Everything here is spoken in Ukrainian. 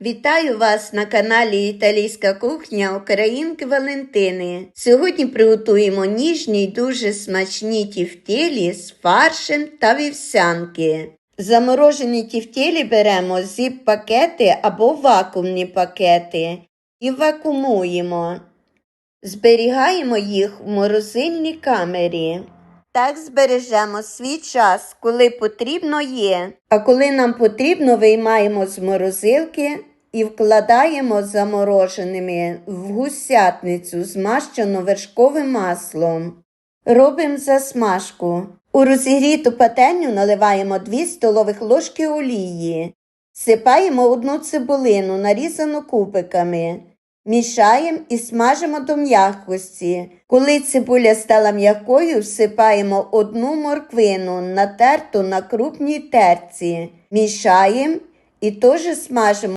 Вітаю вас на каналі Італійська кухня Українки Валентини. Сьогодні приготуємо ніжні й дуже смачні тівтєлі з фаршем та вівсянки. Заморожені тівтєлі беремо зіп-пакети або вакуумні пакети і вакуумуємо. Зберігаємо їх в морозильній камері. Так збережемо свій час, коли потрібно є. А коли нам потрібно, виймаємо з морозилки і вкладаємо замороженими в гусятницю, змащену вершковим маслом. Робимо засмажку. У розігріту пательню наливаємо 2 столових ложки олії. Сипаємо одну цибулину, нарізану кубиками. Мішаємо і смажимо до м'якості. Коли цибуля стала м'якою, всипаємо одну морквину, натерту на крупній терці. Мішаємо і теж смажимо